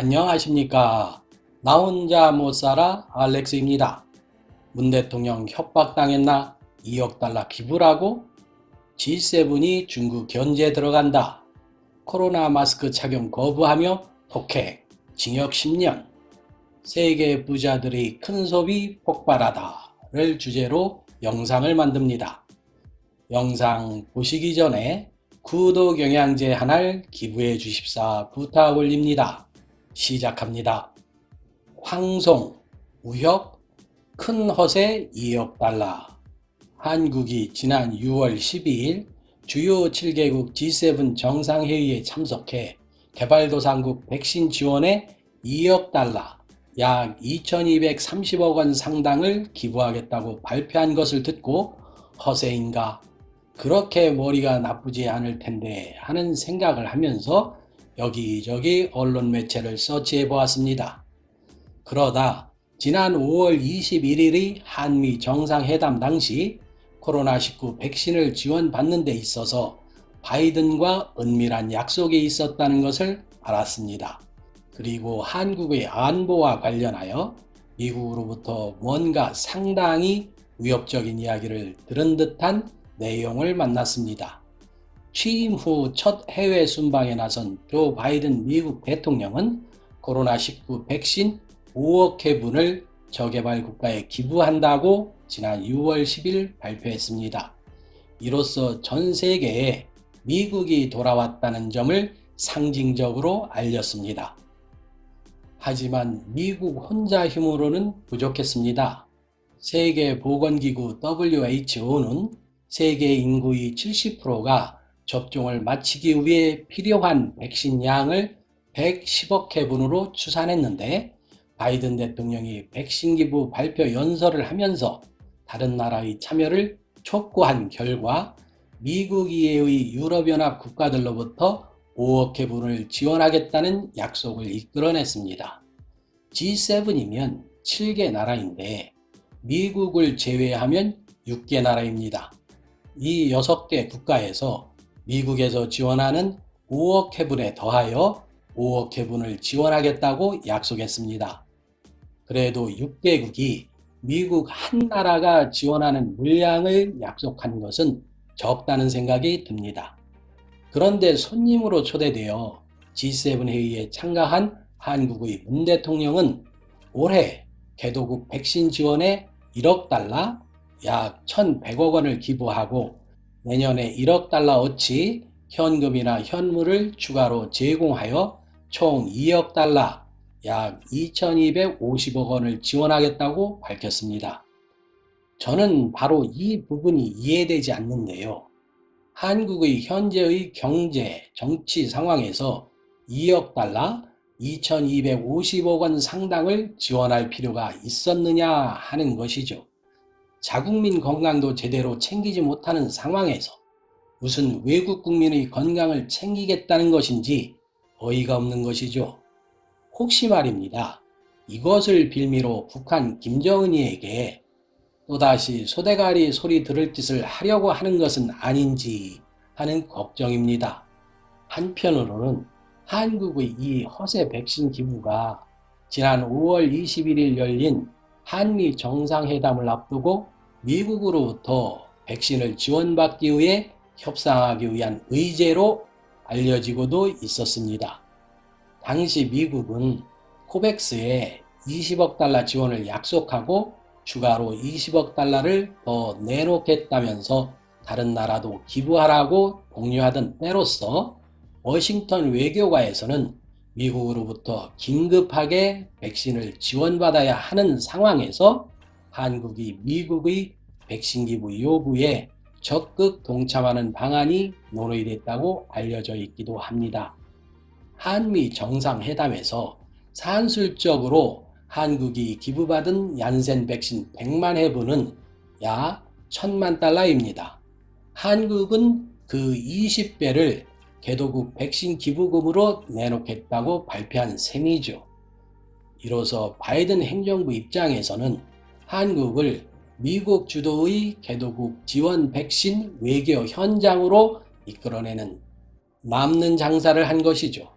안녕하십니까. 나 혼자 못 살아 알렉스입니다. 문 대통령 협박당했나 2억 달러 기부라고? G7이 중국 견제 들어간다. 코로나 마스크 착용 거부하며 독해, 징역 10년. 세계 부자들의 큰 소비 폭발하다를 주제로 영상을 만듭니다. 영상 보시기 전에 구독 영양제 하나를 기부해 주십사 부탁 올립니다. 시작합니다. 황송, 우혁, 큰 허세 2억 달러. 한국이 지난 6월 12일 주요 7개국 G7 정상회의에 참석해 개발도상국 백신 지원에 2억 달러, 약 2230억 원 상당을 기부하겠다고 발표한 것을 듣고 허세인가? 그렇게 머리가 나쁘지 않을 텐데 하는 생각을 하면서 여기저기 언론 매체를 서치해 보았습니다. 그러다 지난 5월 21일의 한미 정상회담 당시 코로나19 백신을 지원받는 데 있어서 바이든과 은밀한 약속이 있었다는 것을 알았습니다. 그리고 한국의 안보와 관련하여 미국으로부터 뭔가 상당히 위협적인 이야기를 들은 듯한 내용을 만났습니다. 취임 후 첫 해외 순방에 나선 조 바이든 미국 대통령은 코로나19 백신 5억 회분을 저개발 국가에 기부한다고 지난 6월 10일 발표했습니다. 이로써 전 세계에 미국이 돌아왔다는 점을 상징적으로 알렸습니다. 하지만 미국 혼자 힘으로는 부족했습니다. 세계보건기구 WHO는 세계 인구의 70%가 접종을 마치기 위해 필요한 백신 양을 110억 회분으로 추산했는데 바이든 대통령이 백신 기부 발표 연설을 하면서 다른 나라의 참여를 촉구한 결과 미국 이외의 유럽연합 국가들로부터 5억 회분을 지원하겠다는 약속을 이끌어냈습니다. G7이면 7개 나라인데 미국을 제외하면 6개 나라입니다. 이 6개 국가에서 미국에서 지원하는 5억 회분에 더하여 5억 회분을 지원하겠다고 약속했습니다. 그래도 6개국이 미국 한 나라가 지원하는 물량을 약속한 것은 적다는 생각이 듭니다. 그런데 손님으로 초대되어 G7 회의에 참가한 한국의 문 대통령은 올해 개도국 백신 지원에 1억 달러, 약 1,100억 원을 기부하고 내년에 1억 달러 어치 현금이나 현물을 추가로 제공하여 총 2억 달러, 약 2,250억 원을 지원하겠다고 밝혔습니다. 저는 바로 이 부분이 이해되지 않는데요. 한국의 현재의 경제, 정치 상황에서 2억 달러, 2,250억 원 상당을 지원할 필요가 있었느냐 하는 것이죠. 자국민 건강도 제대로 챙기지 못하는 상황에서 무슨 외국 국민의 건강을 챙기겠다는 것인지 어이가 없는 것이죠. 혹시 말입니다. 이것을 빌미로 북한 김정은이에게 또다시 소대가리 소리 들을 짓을 하려고 하는 것은 아닌지 하는 걱정입니다. 한편으로는 한국의 이 허세 백신 기부가 지난 5월 21일 열린 한미 정상회담을 앞두고 미국으로부터 백신을 지원받기 위해 협상하기 위한 의제로 알려지고도 있었습니다. 당시 미국은 코백스에 20억 달러 지원을 약속하고 추가로 20억 달러를 더 내놓겠다면서 다른 나라도 기부하라고 독려하던 때로서 워싱턴 외교가에서는 미국으로부터 긴급하게 백신을 지원받아야 하는 상황에서 한국이 미국의 백신 기부 요구에 적극 동참하는 방안이 논의됐다고 알려져 있기도 합니다. 한미 정상회담에서 산술적으로 한국이 기부받은 얀센 백신 100만 회분은 약 1000만 달러입니다. 한국은 그 20배를 개도국 백신 기부금으로 내놓겠다고 발표한 셈이죠. 이로써 바이든 행정부 입장에서는 한국을 미국 주도의 개도국 지원 백신 외교 현장으로 이끌어내는 남는 장사를 한 것이죠.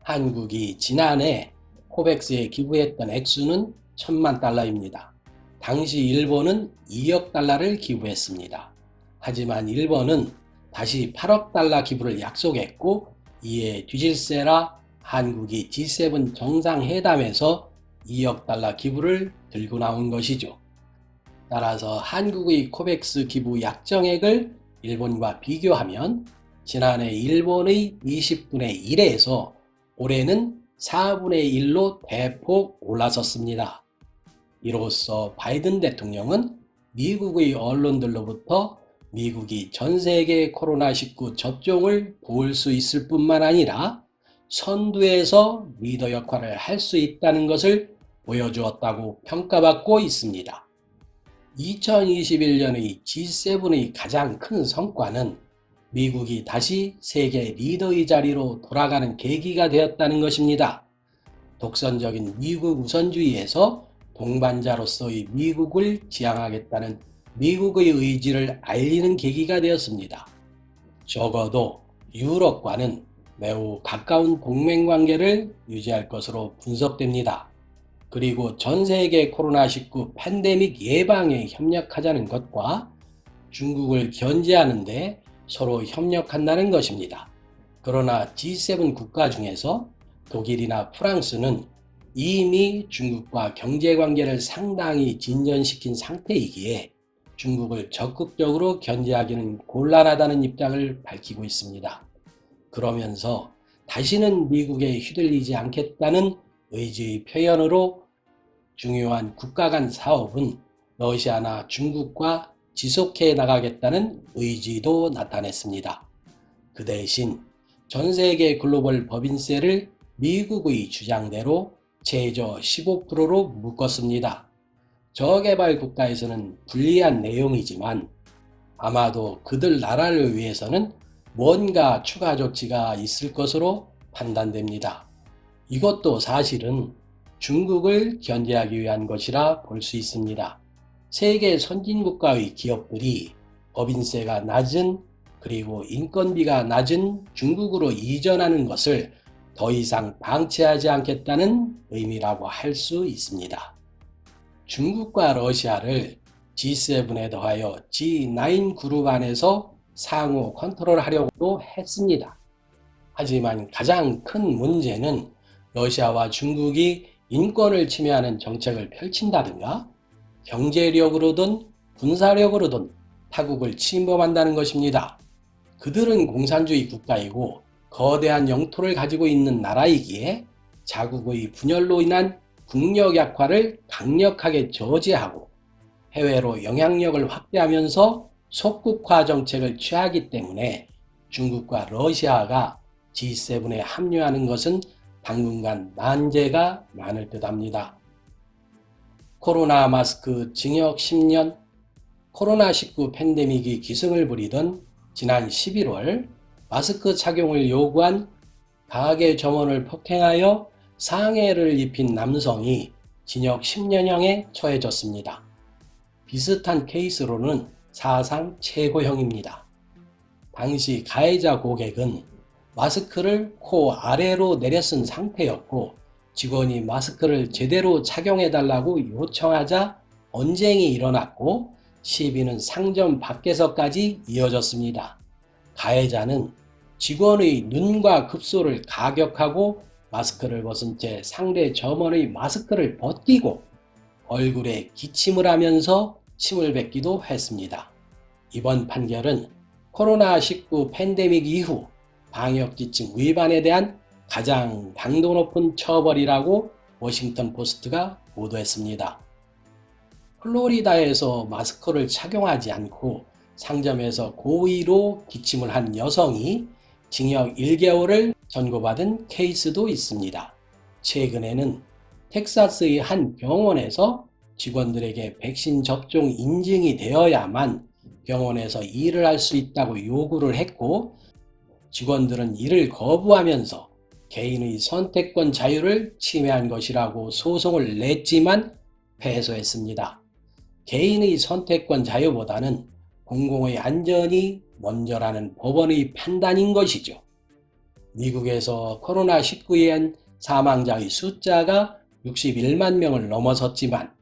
한국이 지난해 코백스에 기부했던 액수는 천만 달러입니다. 당시 일본은 2억 달러를 기부했습니다. 하지만 일본은 다시 8억 달러 기부를 약속했고 이에 뒤질세라 한국이 G7 정상회담에서 2억 달러 기부를 들고 나온 것이죠. 따라서 한국의 코백스 기부 약정액을 일본과 비교하면 지난해 일본의 20분의 1에서 올해는 4분의 1로 대폭 올라섰습니다. 이로써 바이든 대통령은 미국의 언론들로부터 미국이 전 세계 코로나19 접종을 도울 수 있을 뿐만 아니라 선두에서 리더 역할을 할 수 있다는 것을 보여주었다고 평가받고 있습니다. 2021년의 G7의 가장 큰 성과는 미국이 다시 세계 리더의 자리로 돌아가는 계기가 되었다는 것입니다. 독선적인 미국 우선주의에서 동반자로서의 미국을 지향하겠다는 미국의 의지를 알리는 계기가 되었습니다. 적어도 유럽과는 매우 가까운 동맹 관계를 유지할 것으로 분석됩니다. 그리고 전 세계 코로나19 팬데믹 예방에 협력하자는 것과 중국을 견제하는데 서로 협력한다는 것입니다. 그러나 G7 국가 중에서 독일이나 프랑스는 이미 중국과 경제 관계를 상당히 진전시킨 상태이기에 중국을 적극적으로 견제하기는 곤란하다는 입장을 밝히고 있습니다. 그러면서 다시는 미국에 휘둘리지 않겠다는 의지의 표현으로 중요한 국가 간 사업은 러시아나 중국과 지속해 나가겠다는 의지도 나타냈습니다. 그 대신 전 세계 글로벌 법인세를 미국의 주장대로 최저 15%로 묶었습니다. 저개발 국가에서는 불리한 내용이지만 아마도 그들 나라를 위해서는 뭔가 추가 조치가 있을 것으로 판단됩니다. 이것도 사실은 중국을 견제하기 위한 것이라 볼 수 있습니다. 세계 선진국가의 기업들이 법인세가 낮은 그리고 인건비가 낮은 중국으로 이전하는 것을 더 이상 방치하지 않겠다는 의미라고 할 수 있습니다. 중국과 러시아를 G7에 더하여 G9 그룹 안에서 상호 컨트롤하려고도 했습니다. 하지만 가장 큰 문제는 러시아와 중국이 인권을 침해하는 정책을 펼친다든가 경제력으로든 군사력으로든 타국을 침범한다는 것입니다. 그들은 공산주의 국가이고 거대한 영토를 가지고 있는 나라이기에 자국의 분열로 인한 국력 약화를 강력하게 저지하고 해외로 영향력을 확대하면서 속국화 정책을 취하기 때문에 중국과 러시아가 G7에 합류하는 것은 당분간 난제가 많을 듯 합니다. 코로나 마스크 징역 10년 코로나19 팬데믹이 기승을 부리던 지난 11월 마스크 착용을 요구한 가게 점원을 폭행하여 상해를 입힌 남성이 징역 10년형에 처해졌습니다. 비슷한 케이스로는 사상 최고형입니다. 당시 가해자 고객은 마스크를 코 아래로 내려 쓴 상태였고 직원이 마스크를 제대로 착용해달라고 요청하자 언쟁이 일어났고 시비는 상점 밖에서까지 이어졌습니다. 가해자는 직원의 눈과 급소를 가격하고 마스크를 벗은 채 상대 점원의 마스크를 벗기고 얼굴에 기침을 하면서 침을 뱉기도 했습니다. 이번 판결은 코로나19 팬데믹 이후 방역지침 위반에 대한 가장 강도 높은 처벌이라고 워싱턴 포스트가 보도했습니다. 플로리다에서 마스크를 착용하지 않고 상점에서 고의로 기침을 한 여성이 징역 1개월을 선고받은 케이스도 있습니다. 최근에는 텍사스의 한 병원에서 직원들에게 백신 접종 인증이 되어야만 병원에서 일을 할 수 있다고 요구를 했고 직원들은 이를 거부하면서 개인의 선택권 자유를 침해한 것이라고 소송을 냈지만 패소했습니다. 개인의 선택권 자유보다는 공공의 안전이 먼저라는 법원의 판단인 것이죠. 미국에서 코로나19에 의한 사망자의 숫자가 61만 명을 넘어섰지만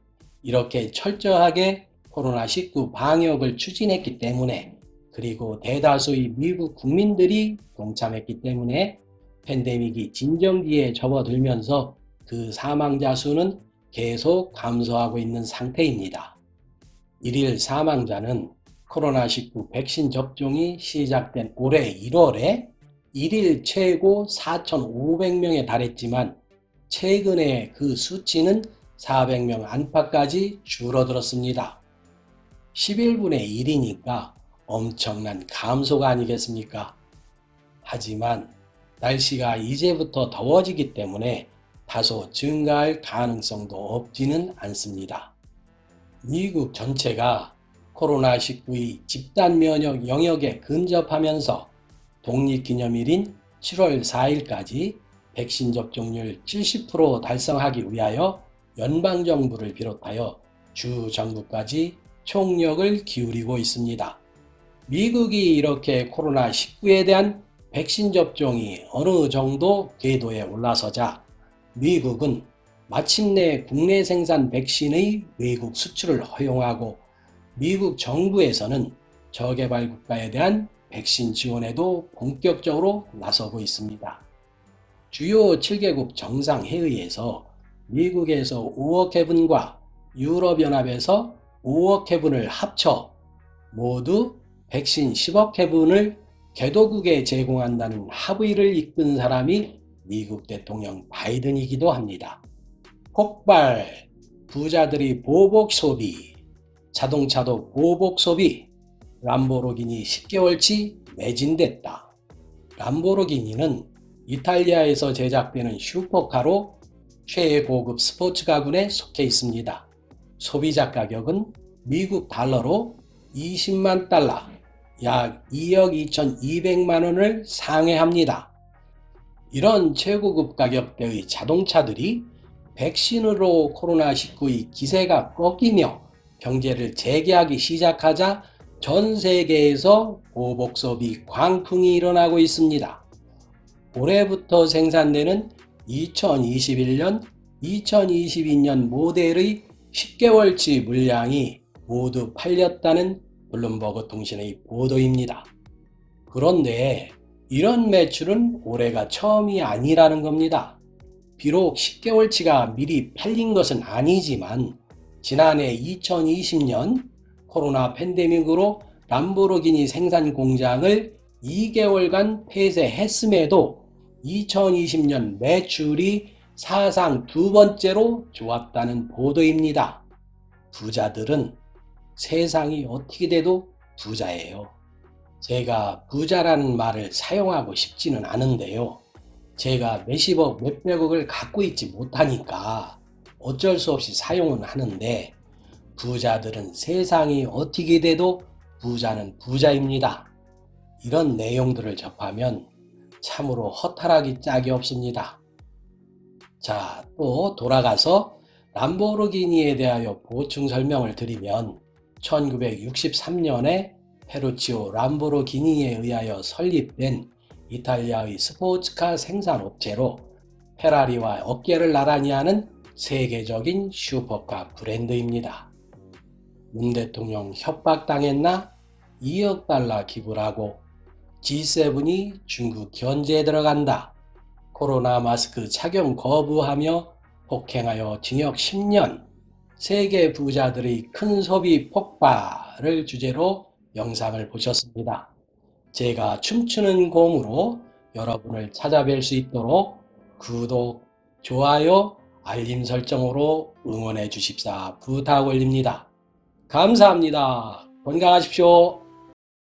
이렇게 철저하게 코로나19 방역을 추진했기 때문에 그리고 대다수의 미국 국민들이 동참했기 때문에 팬데믹이 진정기에 접어들면서 그 사망자 수는 계속 감소하고 있는 상태입니다. 일일 사망자는 코로나19 백신 접종이 시작된 올해 1월에 일일 최고 4,500명에 달했지만 최근에 그 수치는 400명 안팎까지 줄어들었습니다. 11분의 1이니까 엄청난 감소가 아니겠습니까? 하지만 날씨가 이제부터 더워지기 때문에 다소 증가할 가능성도 없지는 않습니다. 미국 전체가 코로나19의 집단 면역 영역에 근접하면서 독립기념일인 7월 4일까지 백신 접종률 70% 달성하기 위하여 연방정부를 비롯하여 주 정부까지 총력을 기울이고 있습니다. 미국이 이렇게 코로나19에 대한 백신 접종이 어느 정도 궤도에 올라서자 미국은 마침내 국내 생산 백신의 외국 수출을 허용하고 미국 정부에서는 저개발 국가에 대한 백신 지원에도 본격적으로 나서고 있습니다. 주요 7개국 정상회의에서 미국에서 5억 회분과 유럽연합에서 5억 회분을 합쳐 모두 백신 10억 회분을 개도국에 제공한다는 합의를 이끈 사람이 미국 대통령 바이든이기도 합니다. 폭발, 부자들이 보복 소비, 자동차도 보복 소비, 람보르기니 10개월치 매진됐다. 람보르기니는 이탈리아에서 제작되는 슈퍼카로 최고급 스포츠 가군에 속해 있습니다. 소비자 가격은 미국 달러로 20만 달러, 약 2억 2,200만 원을 상회합니다. 이런 최고급 가격대의 자동차들이 백신으로 코로나19의 기세가 꺾이며 경제를 재개하기 시작하자 전 세계에서 보복 소비 광풍이 일어나고 있습니다. 올해부터 생산되는 2021년, 2022년 모델의 10개월치 물량이 모두 팔렸다는 블룸버그 통신의 보도입니다. 그런데 이런 매출은 올해가 처음이 아니라는 겁니다. 비록 10개월치가 미리 팔린 것은 아니지만 지난해 2020년 코로나 팬데믹으로 람보르기니 생산 공장을 2개월간 폐쇄했음에도 2020년 매출이 사상 두 번째로 좋았다는 보도입니다. 부자들은 세상이 어떻게 돼도 부자예요. 제가 부자라는 말을 사용하고 싶지는 않은데요. 제가 몇십억, 몇백억을 갖고 있지 못하니까 어쩔 수 없이 사용은 하는데 부자들은 세상이 어떻게 돼도 부자는 부자입니다. 이런 내용들을 접하면 참으로 허탈하기 짝이 없습니다. 자, 또 돌아가서 람보르기니에 대하여 보충 설명을 드리면 1963년에 페루치오 람보르기니에 의하여 설립된 이탈리아의 스포츠카 생산업체로 페라리와 어깨를 나란히 하는 세계적인 슈퍼카 브랜드입니다. 문 대통령 협박당했나 2억 달러 기부를 하고 G7이 중국 견제에 들어간다. 코로나 마스크 착용 거부하며 폭행하여 징역 10년. 세계 부자들의 큰 소비 폭발을 주제로 영상을 보셨습니다. 제가 춤추는 곰으로 여러분을 찾아뵐 수 있도록 구독, 좋아요, 알림 설정으로 응원해 주십사 부탁 올립니다. 감사합니다. 건강하십시오.